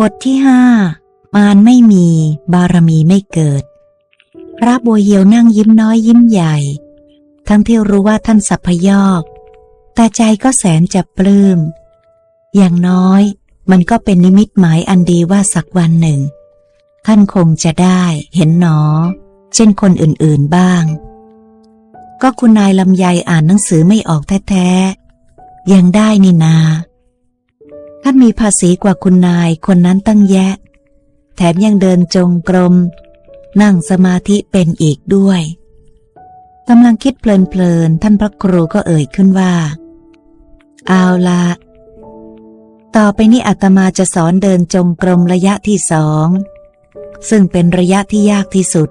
บทที่ห้ามารไม่มีบารมีไม่เกิด พระบัวเหียวนั่งยิ้มน้อยยิ้มใหญ่ ทั้งที่รู้ว่าท่านสัพยอก แต่ใจก็แสนจะปลื้ม อย่างน้อยมันก็เป็นนิมิตหมายอันดีว่าสักวันหนึ่ง ท่านคงจะได้เห็นหนอ เช่นคนอื่นๆบ้าง ก็คุณนายลำไยอ่านหนังสือไม่ออกแท้ๆ ยังได้นี่นา ท่านมีภาษีกว่าคุณนายคนนั้นตั้งแยะ แถมยังเดินจงกรม นั่งสมาธิเป็นอีกด้วยกำลังคิดเพลินๆ ท่านพระครูก็เอ่ยขึ้นว่า เอาละต่อไปนี้อาตมาจะสอนเดินจงกรมระยะที่สอง ซึ่งเป็นระยะที่ยากที่สุด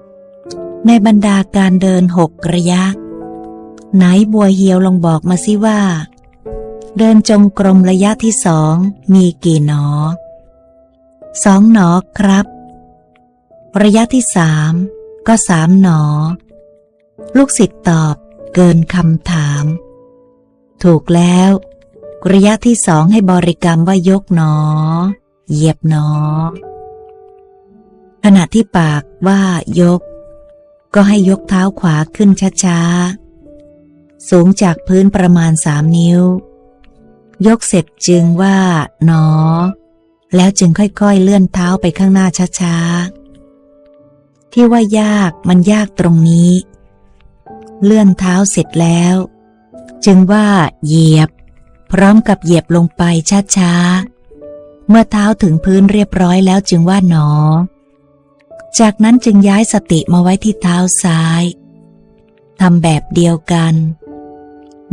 ในบรรดาการเดินหกระยะ ไหนบัวเหียวลองบอกมาสิว่า เดินจงกรมระยะที่สองมีกี่หนอ สองหนอครับ ระยะที่สามก็สามหนอ ลูกศิษย์ตอบเกินคำถาม ถูกแล้ว ระยะที่สองให้บริกรรมว่ายกหนอ เหยียบหนอ ขณะที่ปากว่ายก ก็ให้ยกเท้าขวาขึ้นช้าๆ สูงจากพื้นประมาณสามนิ้ว ยกเสร็จจึงว่าหนอ แล้วจึงค่อยๆเลื่อนเท้าไปข้างหน้าช้าๆ ที่ว่ายากมันยากตรงนี้ เลื่อนเท้าเสร็จแล้ว จึงว่าเหยียบ พร้อมกับเหยียบลงไปช้าๆ เมื่อเท้าถึงพื้นเรียบร้อยแล้วจึงว่าหนอ จากนั้นจึงย้ายสติมาไว้ที่เท้าซ้ายทำแบบเดียวกัน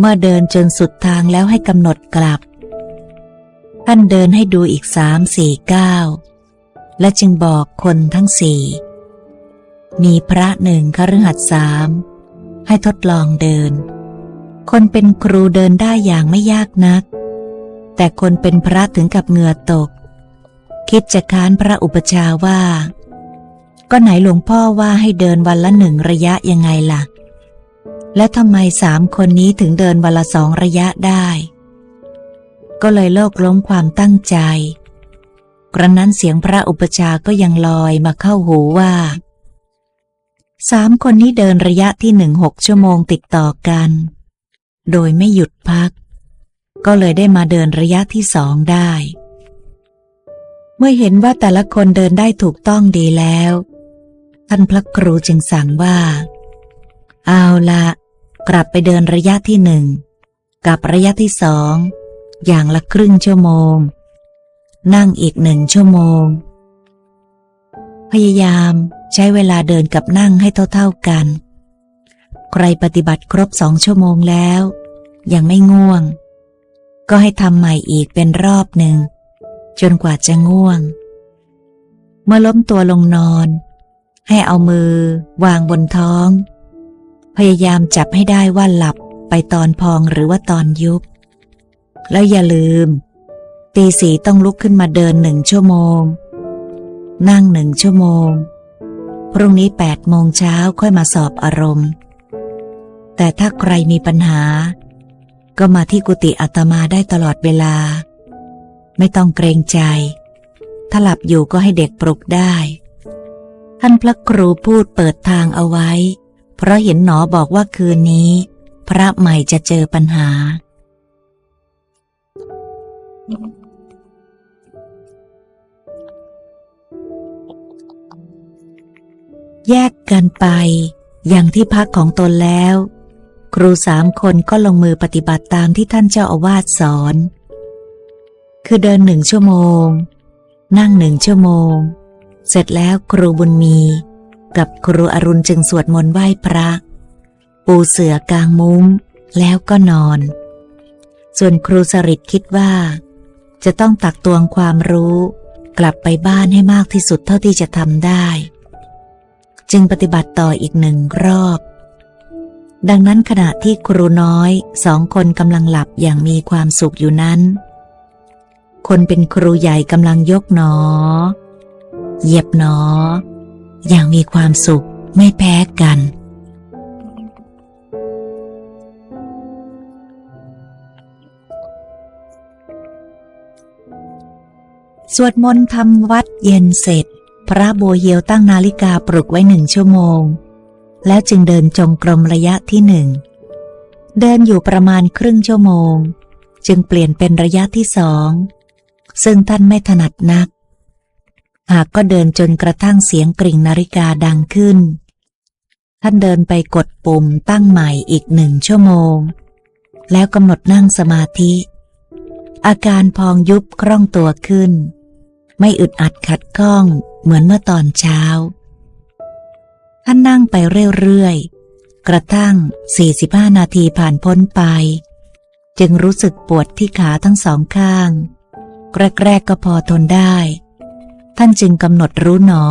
เมื่อเดินจนสุดทางแล้วให้กำหนดกลับ ท่านเดินให้ดูอีกสามสี่ก้าวและจึงบอกคนทั้งสี่ มีพระหนึ่งคฤหัสสามให้ทดลองเดิน คนเป็นครูเดินได้อย่างไม่ยากนัก แต่คนเป็นพระถึงกับเหงื่อตก คิดจะค้านพระอุปชาว่า ก็ไหนหลวงพ่อว่าให้เดินวันละหนึ่งระยะยังไงล่ะ และทำไมสามคนนี้ถึงเดินวันละสองระยะได้ ก็เลยโลกล้มความตั้งใจ กระนั้นเสียงพระอุปชาก็ยังลอยมาเข้าหูว่าสามคนนี้เดินระยะที่หนึ่งหกชั่วโมงติดต่อกัน โดยไม่หยุดพัก ก็เลยได้มาเดินระยะที่สองได้ เมื่อเห็นว่าแต่ละคนเดินได้ถูกต้องดีแล้ว ท่านพระครูจึงสั่งว่า เอาละ กลับไปเดินระยะที่หนึ่งกับระยะที่สองอย่างละครึ่งชั่วโมง นั่งอีกหนึ่งชั่วโมง พยายามใช้เวลาเดินกับนั่งให้เท่าๆกัน ใครปฏิบัติครบสองชั่วโมงแล้ว ยังไม่ง่วง ก็ให้ทำใหม่อีกเป็นรอบหนึ่ง จนกว่าจะง่วง เมื่อล้มตัวลงนอน ให้เอามือวางบนท้อง พยายามจับให้ได้ว่าหลับไปตอนพองหรือว่าตอนยุบ แล้วอย่าลืม ตีสีต้องลุกขึ้นมาเดินหนึ่งชั่วโมง นั่งหนึ่งชั่วโมง พรุ่งนี้แปดโมงเช้าค่อยมาสอบอารมณ์ แต่ถ้าใครมีปัญหา ก็มาที่กุฏิอาตมาได้ตลอดเวลา ไม่ต้องเกรงใจ ถ้าหลับอยู่ก็ให้เด็กปลุกได้ ท่านพระครูพูดเปิดทางเอาไว้ เพราะเห็นหนอบอกว่าคืนนี้ พระใหม่จะเจอปัญหา แยกกันไป อย่างที่พักของตนแล้ว ครูสามคนก็ลงมือปฏิบัติตามที่ท่านเจ้าอาวาสสอน คือเดินหนึ่งชั่วโมง นั่งหนึ่งชั่วโมง เสร็จแล้วครูบุญมี กับครูอรุณจึงสวดมนต์ไหว้พระ ปูเสือกางมุ้ง แล้วก็นอน ส่วนครูสริตคิดว่า จะต้องตักตวงความรู้ กลับไปบ้านให้มากที่สุดเท่าที่จะทำได้ จึงปฏิบัติต่ออีกหนึ่งรอบ ดังนั้นขณะที่ครูน้อยสองคนกำลังหลับอย่างมีความสุขอยู่นั้น คนเป็นครูใหญ่กำลังยกหนอ เหยียบหนอ อย่างมีความสุขไม่แพ้กัน สวดมนต์ทำวัดเย็นเสร็จ พระโบเหียวตั้งนาฬิกาปลุกไว้หนึ่งชั่วโมง แล้วจึงเดินจงกรมระยะที่หนึ่ง เดินอยู่ประมาณครึ่งชั่วโมง จึงเปลี่ยนเป็นระยะที่สอง ซึ่งท่านไม่ถนัดนัก หากก็เดินจนกระทั่งเสียงกริ่งนาฬิกาดังขึ้น ท่านเดินไปกดปุ่มตั้งใหม่อีกหนึ่งชั่วโมง แล้วกำหนดนั่งสมาธิ อาการพองยุบคล่องตัวขึ้น ไม่อึดอัดขัดข้องเหมือนเมื่อตอนเช้า ท่านนั่งไปเรื่อยๆ กระทั่ง 45 นาทีผ่านพ้นไป จึงรู้สึกปวดที่ขาทั้งสองข้าง แรกๆก็พอทนได้ ท่านจึงกำหนดรู้หนอ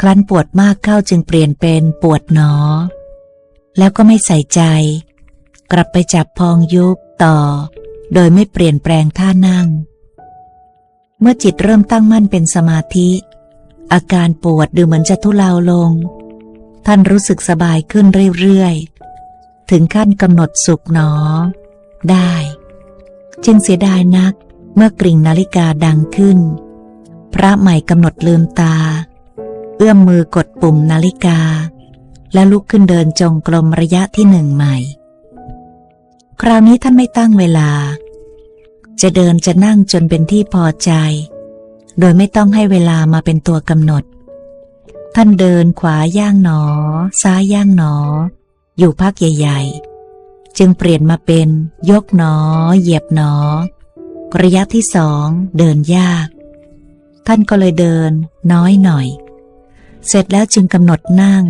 ครั้นปวดมากเข้าจึงเปลี่ยนเป็นปวดหนอ แล้วก็ไม่ใส่ใจ กลับไปจับพองยุบต่อ โดยไม่เปลี่ยนแปลงท่านั่ง เมื่อจิตเริ่มตั้งมั่นเป็นสมาธิ อาการปวดดูเหมือนจะทุเลาลง ท่านรู้สึกสบายขึ้นเรื่อยๆ ถึงขั้นกำหนดสุขหนอ ได้ จึงเสียดายนักเมื่อกริ่งนาฬิกาดังขึ้น พระใหม่กำหนดลืมตา เอื้อมมือกดปุ่มนาฬิกา แล้วลุกขึ้นเดินจงกรมระยะที่หนึ่งใหม่ คราวนี้ท่านไม่ตั้งเวลา จะเดินจะนั่งจนเป็นที่พอใจ โดยไม่ต้องให้เวลามาเป็นตัวกำหนด ท่านเดินขวาย่างหนอ ซ้ายย่างหนอ อยู่พักใหญ่ ๆ จึงเปลี่ยนมาเป็นยกหนอ เหยียบหนอระยะที่สองเดินยาก ท่านก็เลยเดิน น้อยหน่อย เสร็จแล้วจึงกำหนดนั่ง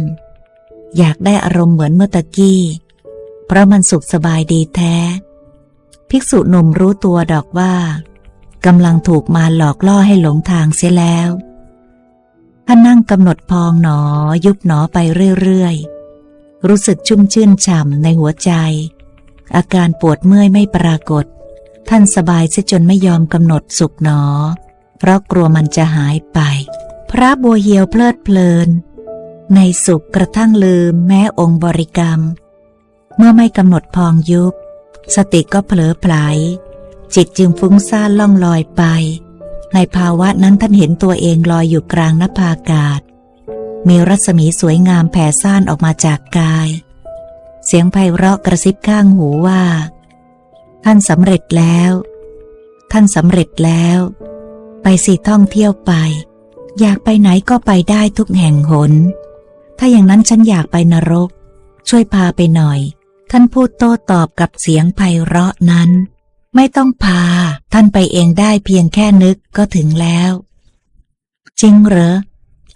อยากได้อารมณ์เหมือนเมื่อตะกี้ เพราะมันสุขสบายดีแท้ ภิกษุหนุ่มรู้ตัวดอกว่ากำลังถูกมารหลอกล่อให้หลงทางเสียแล้วท่านนั่งกำหนดพองหนอยุบหนอไปเรื่อยๆ รู้สึกชุ่มชื่นฉ่ำในหัวใจ อาการปวดเมื่อยไม่ปรากฏ ท่านสบายเสียจนไม่ยอมกำหนดสุขหนอ เพราะกลัวมันจะหายไป พระบัวเหียวเพลิดเพลิน ในสุขกระทั่งลืมแม้องค์บริกรรม เมื่อไม่กำหนดพองยุบ สติก็เผลอไผลจิตจึงฟุ้งซ่านล่องลอยไป ในภาวะนั้นท่านเห็นตัวเองลอยอยู่กลางนภาอากาศ มีรัศมีสวยงามแผ่ซ่านออกมาจากกาย เสียงไพเราะกระซิบข้างหูว่า ท่านสำเร็จแล้ว ท่านสำเร็จแล้ว ไปสิท่องเที่ยวไป อยากไปไหนก็ไปได้ทุกแห่งหน ถ้าอย่างนั้นฉันอยากไปนรก ช่วยพาไปหน่อย ท่านพูดโต้ตอบกับเสียงไพเราะนั้น ไม่ต้องพา ท่านไปเองได้เพียงแค่นึกก็ถึงแล้ว จริงเหรอ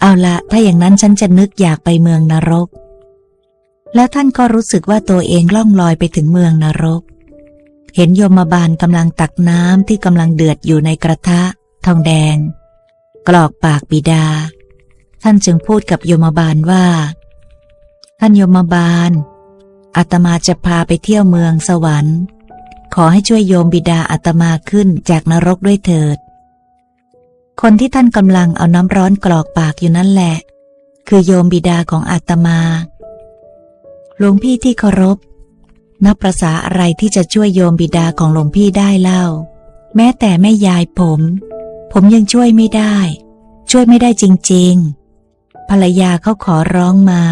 เอาละถ้าอย่างนั้นฉันจะนึกอยากไปเมืองนรก แล้วท่านก็รู้สึกว่าตัวเองล่องลอยไปถึงเมืองนรก เห็นโยมบาลกำลังตักน้ำที่กำลังเดือดอยู่ในกระทะ ทองแดง กรอกปากบิดา ท่านจึงพูดกับโยมบาลว่า ท่านโยมบาลอาตมาจะพาไปเที่ยวเมืองสวรรค์ ขอให้ช่วยโยมบิดาอาตมาขึ้นจากนรกด้วยเถิด คนที่ท่านกำลังเอาน้ำร้อนกรอกปากอยู่นั่นแหละ คือโยมบิดาของอาตมาหลวงพี่ที่เคารพ นับประษาอะไรที่จะช่วยโยมบิดาของหลวงพี่ได้เล่า แม้แต่แม่ยายผม ผมยังช่วยไม่ได้ ช่วยไม่ได้จริง ๆ ภรรยาเขาขอร้องมา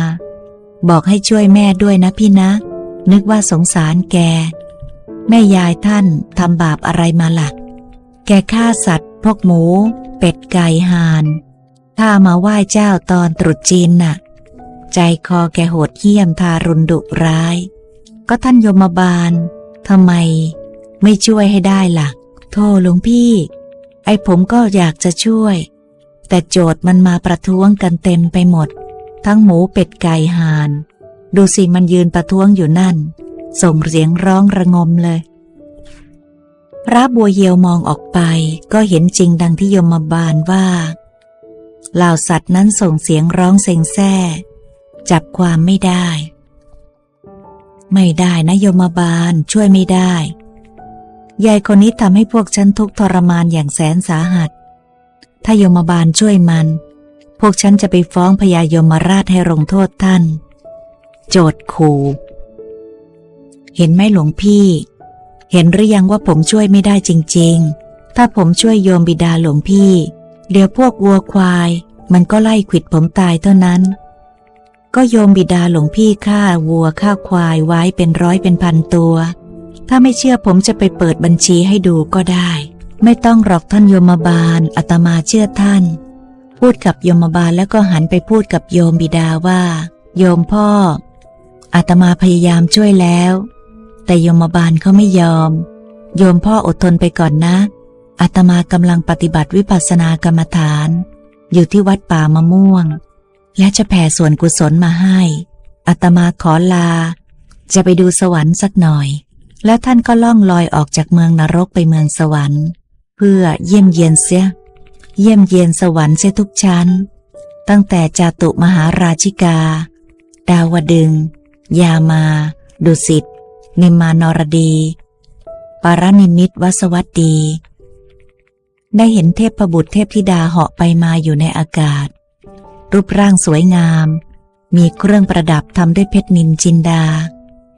บอกให้ช่วยแม่ด้วยนะพี่นะ นึกว่าสงสารแก แม่ยายท่านทำบาปอะไรมาละ่ะ แกฆ่าสัตว์ พวกหมู เป็ดไก่ห่านถ้ามาไหว้เจ้าตอนตรุษจีนน่ะ ใจคอแกโหดเหี้ยมทารุณดุร้าย ก็ท่านโยมบาลทำไม ไม่ช่วยให้ได้ล่ะ โทษหลวงพี่ ไอ้ผมก็อยากจะช่วย แต่โจทย์มันมาประท้วงกันเต็มไปหมด ทั้งหมูเป็ดไก่ห่าน ดูสิมันยืนประท้วงอยู่นั่น ส่งเสียงร้องระงมเลย พระบัวเยียวมองออกไปก็เห็นจริงดังที่โยมบาลว่าเหล่าสัตว์นั้นส่งเสียงร้องเซ็งแซ่จับความไม่ได้ ไม่ได้นะโยมบาลช่วยไม่ได้ ยายคนนี้ทำให้พวกฉันทุกทรมานอย่างแสนสาหัส ถ้ายมบาลช่วยมัน พวกฉันจะไปฟ้องพญายมราชให้ลงโทษท่าน โจทย์ขู่เห็นไหมหลวงพี่ เห็นหรือยังว่าผมช่วยไม่ได้จริง ๆ ถ้าผมช่วยโยมบิดาหลวงพี่ เดี๋ยวพวกวัวควาย มันก็ไล่ขิดผมตายเท่านั้น ก็โยมบิดาหลวงพี่ฆ่าวัวฆ่าควายไว้เป็นร้อยเป็นพันตัว ถ้าไม่เชื่อผมจะไปเปิดบัญชีให้ดูก็ได้ ไม่ต้องหรอกท่านโยมบาลอาตมาเชื่อท่าน พูดกับโยมบาลแล้วก็หันไปพูดกับโยมบิดาว่า โยมพ่ออาตมาพยายามช่วยแล้ว แต่โยมบาลเขาไม่ยอม โยมพ่ออดทนไปก่อนนะอาตมากำลังปฏิบัติวิปัสสนากรรมฐาน อยู่ที่วัดป่ามะม่วง และจะแผ่ส่วนกุศลมาให้อาตมาขอลา จะไปดูสวรรค์สักหน่อย แล้วท่านก็ล่องลอยออกจากเมืองนรกไปเมืองสวรรค์ เพื่อเยี่ยมเยียนเสีย เยี่ยมเยียนสวรรค์เสียทุกชั้น ตั้งแต่จาตุมหาราชิกา ดาวดึง ยามา ดุสิต นิมานรดี ปารนิมิตวสวัสดี ได้เห็นเทพบุตรเทพธิดาเหาะไปมาอยู่ในอากาศ รูปร่างสวยงาม มีเครื่องประดับทำด้วยเพชรนินจินดา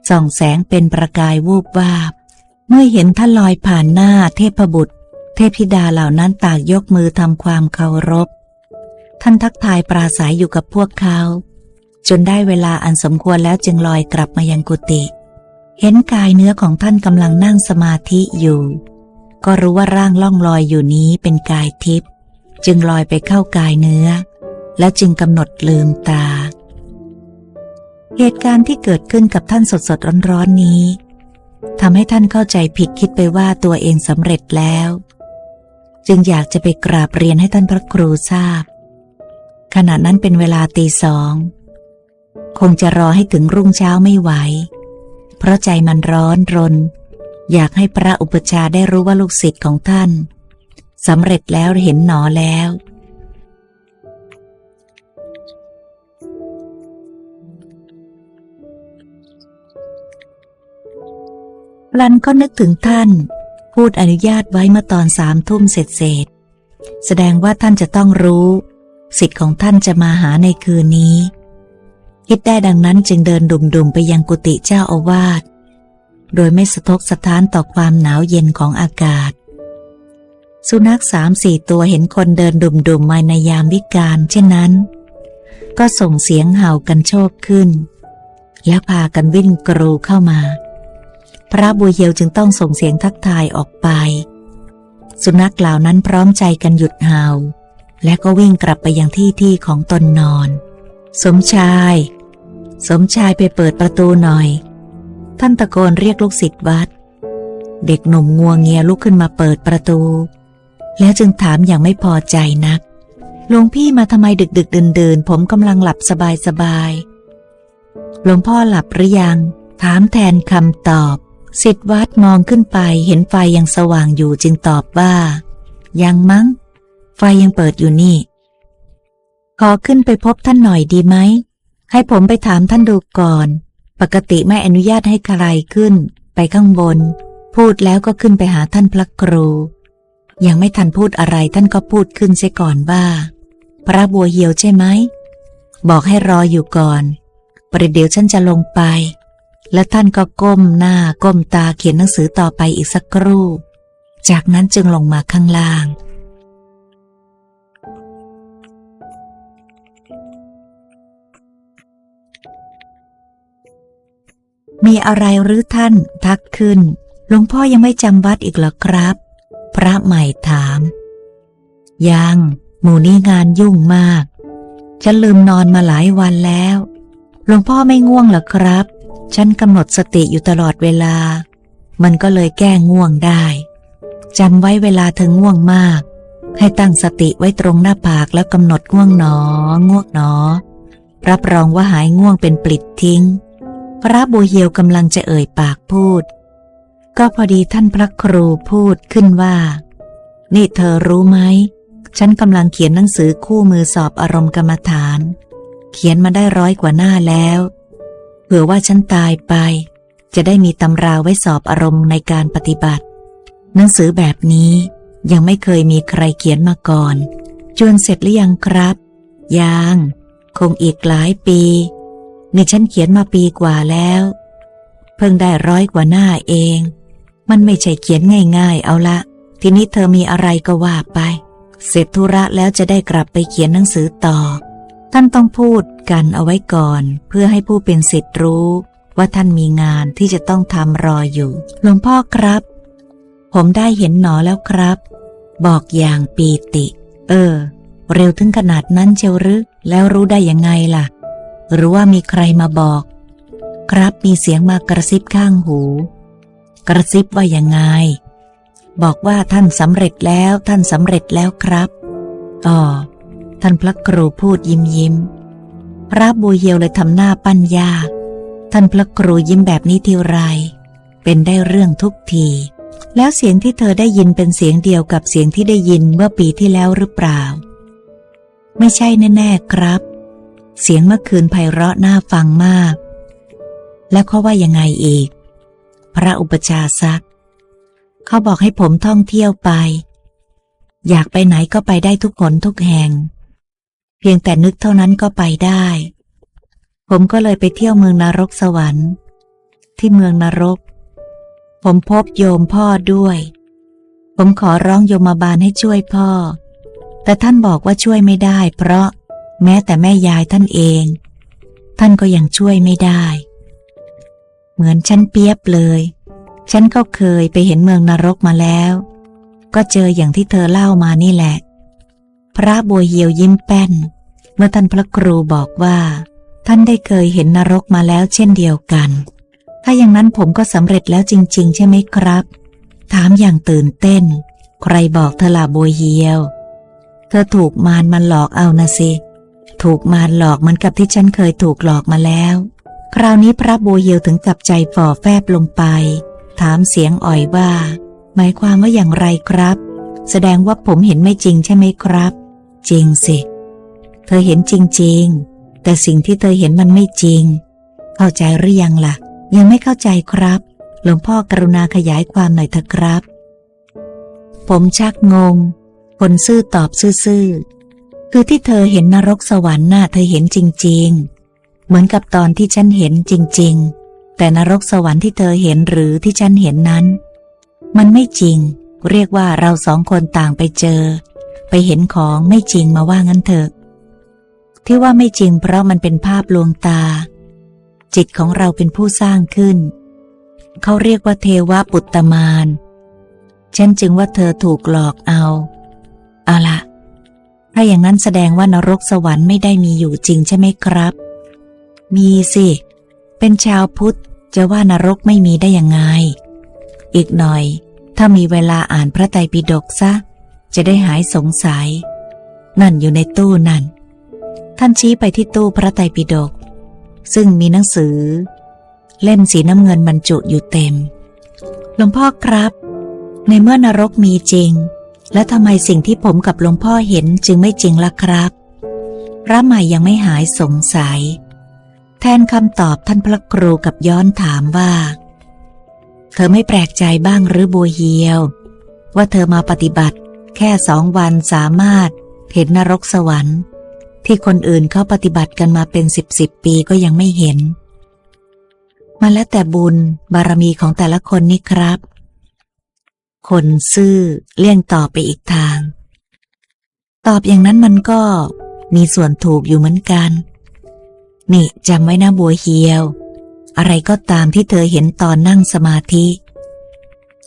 ส่องแสงเป็นประกายวูบวาบ เมื่อเห็นท่านลอยผ่านหน้าเทพบุตร เทพธิดาเหล่านั้นต่างยกมือทำความเคารพ ท่านทักทายปราศัยอยู่กับพวกเขา จนได้เวลาอันสมควรแล้วจึงลอยกลับมายังกุฏิเห็นกายเนื้อของท่านกำลังนั่งสมาธิอยู่ ก็รู้ว่าร่างล่องลอยอยู่นี้เป็นกายทิพย์จึงลอยไปเข้ากายเนื้อ แล้วจึงกำหนดลืมตา เหตุการณ์ที่เกิดขึ้นกับท่านสดสดร้อนร้อนๆนี้ทำให้ท่านเข้าใจผิดคิดไปว่าตัวเองสำเร็จแล้ว จึงอยากจะไปกราบเรียนให้ท่านพระครูทราบ ขณะนั้นเป็นเวลาตีสอง คงจะรอให้ถึงรุ่งเช้าไม่ไหว เพราะใจมันร้อนรน อยากให้พระอุปชาได้รู้ว่าลูกศิษย์ของท่านสำเร็จแล้วเห็นหนอแล้ว พลันก็นึกถึงท่าน พูดอนุญาตไว้เมื่อตอนสามทุ่มเสร็จเสร็จ แสดงว่าท่านจะต้องรู้ สิทธิ์ของท่านจะมาหาในคืนนี้ คิดได้ดังนั้นจึงเดินดุ่มๆไปยังกุฏิเจ้าอาวาสโดยไม่สะทกสะท้านต่อความหนาวเย็นของอากาศ สุนัขสามสี่ตัวเห็นคนเดินดุ่มๆมาในยามวิกาลเช่นนั้น ก็ส่งเสียงเห่ากันโชคขึ้น แล้วพากันวิ่งกรูเข้ามา พระบุญเฮียวจึงต้องส่งเสียงทักทายออกไป สุนัขเหล่านั้นพร้อมใจกันหยุดเห่า และก็วิ่งกลับไปยังที่ที่ของตนนอน สมชาย สมชายไปเปิดประตูหน่อย ท่านตะโกนเรียกลูกศิษย์วัด เด็กหนุ่มงัวงเงียลุกขึ้นมาเปิดประตู แล้วจึงถามอย่างไม่พอใจนักหลวงพี่มาทำไมดึกดึกดื่นดื่นๆผมกำลังหลับสบายสบายหลวงพ่อหลับหรือยัง ถามแทนคำตอบ สิทธิวัดมองขึ้นไปเห็นไฟยังสว่างอยู่จึงตอบว่า ยังมั้ง ไฟยังเปิดอยู่นี่ ขอขึ้นไปพบท่านหน่อยดีไหม ให้ผมไปถามท่านดูก่อน ปกติไม่อนุญาตให้ใครขึ้น ไปข้างบน พูดแล้วก็ขึ้นไปหาท่านพระครู ยังไม่ทันพูดอะไรท่านก็พูดขึ้นเสียก่อนว่า พระบัวเหียวใช่ไหม บอกให้รออยู่ก่อนประเดี๋ยวฉันจะลงไป และท่านก็ก้มหน้าก้มตาเขียนหนังสือต่อไปอีกสักครู่ จากนั้นจึงลงมาข้างล่าง มีอะไรหรือท่านทักขึ้น หลวงพ่อยังไม่จำวัดอีกเหรอครับ พระใหม่ถาม ยัง หมู่นี้งานยุ่งมาก ฉันลืมนอนมาหลายวันแล้ว หลวงพ่อไม่ง่วงเหรอครับ ฉันกำหนดสติอยู่ตลอดเวลา มันก็เลยแก้ง่วงได้จำไว้เวลาเธอง่วงมาก ให้ตั้งสติไว้ตรงหน้าผากแล้วกำหนดง่วงหนอ ง่วงหนอ รับรองว่าหายง่วงเป็นปลิดทิ้ง พระบัวเหียวกำลังจะเอ่ยปากพูด ก็พอดีท่านพระครูพูดขึ้นว่า นี่เธอรู้ไหม ฉันกำลังเขียนหนังสือคู่มือสอบอารมณ์กรรมฐาน เขียนมาได้ร้อยกว่าหน้าแล้ว ผื่อว่าฉันตายไป จะได้มีตำราไว้สอบอารมณ์ในการปฏิบัติ หนังสือแบบนี้ยังไม่เคยมีใครเขียนมาก่อน จวนเสร็จหรือยังครับ ยัง คงอีกหลายปีนี่ฉันเขียนมาปีกว่าแล้ว เพิ่งได้ร้อยกว่าหน้าเอง มันไม่ใช่เขียนง่าย ๆ เอาละ ทีนี้เธอมีอะไรก็ว่าไป เสร็จธุระแล้วจะได้กลับไปเขียนหนังสือต่อ ท่านต้องพูดกันเอาไว้ก่อน เพื่อให้ผู้เป็นสิทธิ์รู้ ว่าท่านมีงานที่จะต้องทำรออยู่ หลวงพ่อครับ ผมได้เห็นหนอแล้วครับ บอกอย่างปีติ เออ เร็วถึงขนาดนั้นเชียวหรือแล้วรู้ได้ยังไงล่ะ หรือว่ามีใครมาบอก ครับมีเสียงมากระซิบข้างหู กระซิบว่ายังไง บอกว่าท่านสำเร็จแล้วท่านสำเร็จแล้วครับอ๋อ ท่านพระครูพูดยิ้มยิ้มพระบัวเหียวเลยทำหน้าปั้นยาก ท่านพระครูยิ้มแบบนี้ทีไร เป็นได้เรื่องทุกที แล้วเสียงที่เธอได้ยินเป็นเสียงเดียวกับเสียงที่ได้ยินเมื่อปีที่แล้วหรือเปล่า ไม่ใช่แน่ๆครับ เสียงเมื่อคืนไพเราะน่าฟังมาก แล้วเขาว่ายังไงอีก พระอุปชาซัก เขาบอกให้ผมท่องเที่ยวไป อยากไปไหนก็ไปได้ทุกหนทุกแห่ง เพียงแต่นึกเท่านั้นก็ไปได้ ผมก็เลยไปเที่ยวเมืองนรกสวรรค์ ที่เมืองนรก ผมพบโยมพ่อด้วย ผมขอร้องโยมบาลให้ช่วยพ่อ แต่ท่านบอกว่าช่วยไม่ได้ เพราะแม้แต่แม่ยายท่านเอง ท่านก็ยังช่วยไม่ได้ เหมือนฉันเปียบเลย ฉันก็เคยไปเห็นเมืองนรกมาแล้ว ก็เจออย่างที่เธอเล่ามานี่แหละ พระบัวเหียวยิ้มแป้น เมื่อท่านพระครูบอกว่า ท่านได้เคยเห็นนรกมาแล้วเช่นเดียวกัน ถ้าอย่างนั้นผมก็สำเร็จแล้วจริง ๆ ใช่ไหมครับ ถามอย่างตื่นเต้น ใครบอกเธอล่ะบัวเหียว เธอถูกมารมันหลอกเอานะสิถูกมารหลอกเหมือนกับที่ฉันเคยถูกหลอกมาแล้ว คราวนี้พระบัวเหียวถึงกับใจฝ่อแฟบลงไป ถามเสียงอ่อยว่า หมายความว่าอย่างไรครับ แสดงว่าผมเห็นไม่จริงใช่ไหมครับ จริงสิ เธอเห็นจริง ๆ แต่สิ่งที่เธอเห็นมันไม่จริง เข้าใจหรือยังล่ะ ยังไม่เข้าใจครับ หลวงพ่อกรุณาขยายความหน่อยเถอะครับ ผมชักงง คนซื่อตอบซื่อๆ คือที่เธอเห็นนรกสวรรค์น่ะเธอเห็นจริง ๆ เหมือนกับตอนที่ฉันเห็นจริง ๆ แต่นรกสวรรค์ที่เธอเห็นหรือที่ฉันเห็นนั้น มันไม่จริง เรียกว่าเราสองคนต่างไปเจอ ไปเห็นของไม่จริงมาว่างั้นเถอะ ที่ว่าไม่จริงเพราะมันเป็นภาพลวงตา จิตของเราเป็นผู้สร้างขึ้น เขาเรียกว่าเทวปุตตมานฉันจึงว่าเธอถูกหลอกเอา เอาละถ้าอย่างนั้นแสดงว่านรกสวรรค์ไม่ได้มีอยู่จริงใช่ไหมครับ มีสิ เป็นชาวพุทธจะว่านรกไม่มีได้ยังไง อีกหน่อย ถ้ามีเวลาอ่านพระไตรปิฎกซะ จะได้หายสงสัย นั่นอยู่ในตู้นั่น ท่านชี้ไปที่ตู้พระไตรปิฎกซึ่งมีหนังสือ เล่มสีน้ำเงินบรรจุอยู่เต็ม หลวงพ่อครับ ในเมื่อนรกมีจริง แล้วทำไมสิ่งที่ผมกับหลวงพ่อเห็นจึงไม่จริงล่ะครับ พระใหม่ยังไม่หายสงสัย แทนคำตอบท่านพระครูกับย้อนถามว่า เธอไม่แปลกใจบ้างหรือบัวเฮียว ว่าเธอมาปฏิบัติ แค่สองวันสามารถเห็นนรกสวรรค์ ที่คนอื่นเขาปฏิบัติกันมาเป็นสิบสิบปีก็ยังไม่เห็น มันแล้วแต่บุญบารมีของแต่ละคนนี่ครับ คนซื่อเลี่ยงต่อไปอีกทาง ตอบอย่างนั้นมันก็มีส่วนถูกอยู่เหมือนกัน นี่จำไว้นะบัวเฮียว อะไรก็ตามที่เธอเห็นตอนนั่งสมาธิ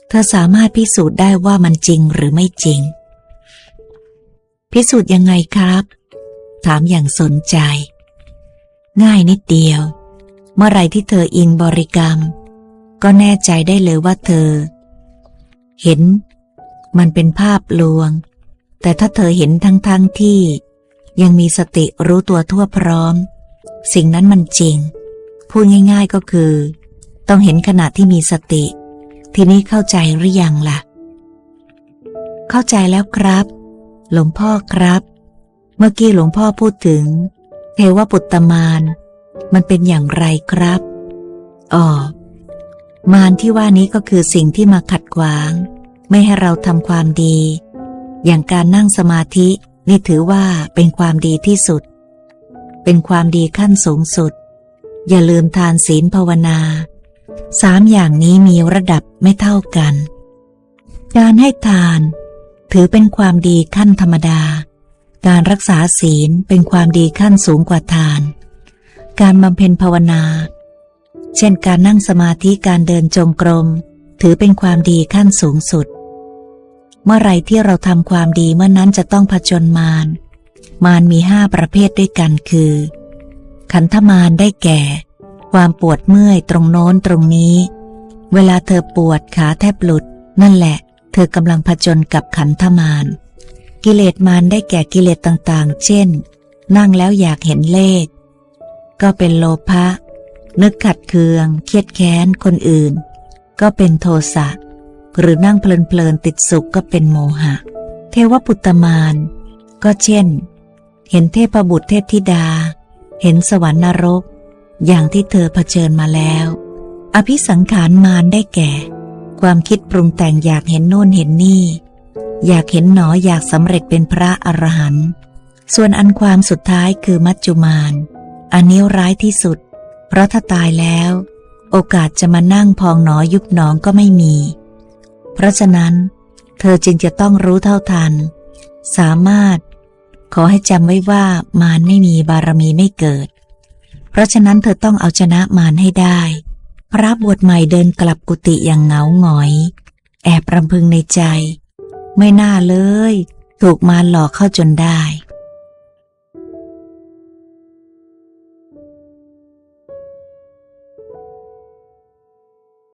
เธอสามารถพิสูจน์ได้ว่ามันจริงหรือไม่จริง พิสูจน์ยังไงครับ ถามอย่างสนใจ ง่ายนิดเดียว เมื่อไรที่เธออิงบริกรรม ก็แน่ใจได้เลยว่าเธอ เห็น มันเป็นภาพลวง แต่ถ้าเธอเห็นทั้งๆทที่ ยังมีสติรู้ตัวทั่วพร้อม สิ่งนั้นมันจริง พูดง่าย ๆก็คือ ต้องเห็นขณะที่มีสติ ทีนี้เข้าใจหรือยังล่ะ เข้าใจแล้วครับ หลวงพ่อครับ เมื่อกี้หลวงพ่อพูดถึง เทวปุตตมาน มันเป็นอย่างไรครับอ๋อมารที่ว่านี้ก็คือสิ่งที่มาขัดขวาง ไม่ให้เราทำความดี อย่างการนั่งสมาธินี่ถือว่าเป็นความดีที่สุด เป็นความดีขั้นสูงสุด อย่าลืมทานศีลภาวนา สามอย่างนี้มีระดับไม่เท่ากัน การให้ทาน ถือเป็นความดีขั้นธรรมดา การรักษาศีลเป็นความดีขั้นสูงกว่าทาน การบำเพ็ญภาวนา เช่นการนั่งสมาธิการเดินจงกรม ถือเป็นความดีขั้นสูงสุด เมื่อไรที่เราทำความดีเมื่อนั้นจะต้องผจญมาร มารมีห้าประเภทด้วยกันคือ ขันธมารได้แก่ ความปวดเมื่อยตรงโน้นตรงนี้ เวลาเธอปวดขาแทบหลุด นั่นแหละ เธอกำลังผจญกับขันธมารกิเลสมารได้แก่กิเลสต่างๆ เช่น นั่งแล้วอยากเห็นเลข ก็เป็นโลภะ นึกขัดเคือง เครียดแค้นคนอื่น ก็เป็นโทสะ หรือนั่งเพลินๆติดสุขก็เป็นโมหะ เทวปุตตมารก็เช่น เห็นเทพบุตรเทพธิดา เห็นสวรรค์นรก อย่างที่เธอเผชิญมาแล้ว อภิสังขารมารได้แก่ ความคิดปรุงแต่งอยากเห็นโน่นเห็นนี่ อยากเห็นหนออยากสำเร็จเป็นพระอรหันต์ส่วนอันความสุดท้ายคือมัจจุมานอันนี้ร้ายที่สุด เพราะถ้าตายแล้ว โอกาสจะมานั่งพองหนอยุบหนองก็ไม่มี เพราะฉะนั้น เธอจึงจะต้องรู้เท่าทัน สามารถ ขอให้จำไว้ว่ามารไม่มีบารมีไม่เกิด เพราะฉะนั้นเธอต้องเอาชนะมารให้ได้ พระบวชใหม่เดินกลับกุฏิอย่างเหงาหงอย แอบรำพึงในใจ ไม่น่าเลย ถูกมารหลอกเข้าจนได้